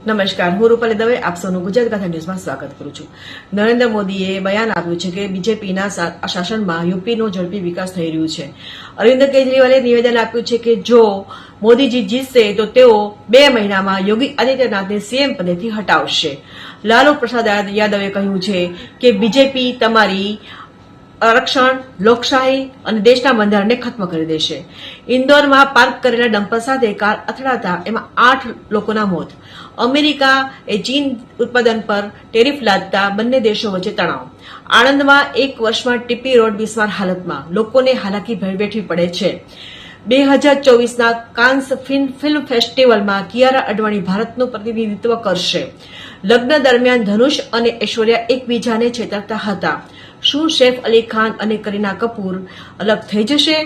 નમસ્કાર, હું રૂપાલી દવે, આપ ગુજરાત ગાથા ન્યૂઝમાં સ્વાગત કરું છું. નરેન્દ્ર મોદીએ બયાન આપ્યું છે કે બીજેપીના શાસનમાં યુપીનો ઝડપી વિકાસ થઈ રહ્યું છે. અરવિંદ કેજરીવાલે નિવેદન આપ્યું છે કે જો મોદીજી જીતશે, તો તેઓ બે મહિનામાં યોગી આદિત્યનાથને સીએમ પદેથી હટાવશે. લાલુ પ્રસાદ યાદવે કહ્યું છે કે બીજેપી તમારી આરક્ષણ, લોકશાહી અને દેશના બંધારણને ખત્મ કરી દેશે. ઇન્દોરમાં પાર્ક કરેલા ડમ્પર સાથે કાર અથડાતા એમાં આઠ લોકોના મોત. અમેરિકા એ ચીન ઉત્પાદન પર ટેરિફ લાદતા બંને દેશો વચ્ચે તણાવ. આણંદમાં એક વર્ષમાં ટીપી રોડ બિસ્માર હાલતમાં. લોકોને હાલાકી ભેળવેઠવી પડે છે. બે હજાર ચોવીસના કાન્સ ફિલ્મ ફેસ્ટિવલમાં કિયારા અડવાણી ભારતનું પ્રતિનિધિત્વ કરશે. લગ્ન દરમિયાન ધનુષ અને ઐશ્વર્યા એકબીજાને છેતરતા હતા. શું શેફ અલી ખાન અને કરીના કપૂર અલગ થઈ જશે?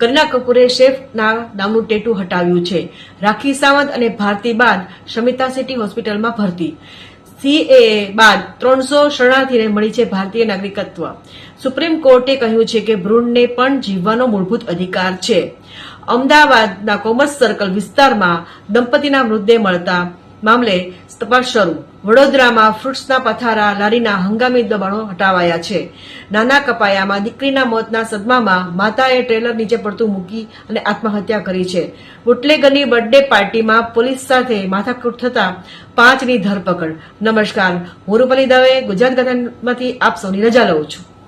કરીના કપૂરે શેફના નામનું ટેટુ હટાવ્યું છે. રાખી સાવંત અને ભારતી બાદ શમિતા સિટી હોસ્પિટલમાં ભરતી. સીએએ બાદ ત્રણસો શરણાર્થીને મળી છે ભારતીય નાગરિકત્વ. સુપ્રીમ કોર્ટે કહ્યું છે કે ભ્રૂણને પણ જીવવાનો મૂળભૂત અધિકાર છે. અમદાવાદના કોમર્સ સર્કલ વિસ્તારમાં દંપતીના મૃતદેહ મળતા મામલે તપાસ શરૂ. વડોદરામાં ફ્રૂટ્સના પથારા, લારીના હંગામી દબાણો હટાવાયા છે. નાના કપાયામાં દીકરીના મોતના સદમામાં માતાએ ટ્રેલર નીચે પડતું મૂકી અને આત્મહત્યા કરી છે. બુટલેગરની બર્થડે પાર્ટીમાં પોલીસ સાથે માથાકૂટ થતા પાંચની ધરપકડ. નમસ્કાર, હું રૂપલી દવે, ગુજરાત ગઠનમાંથી આપ સૌની રજા લઉં છું.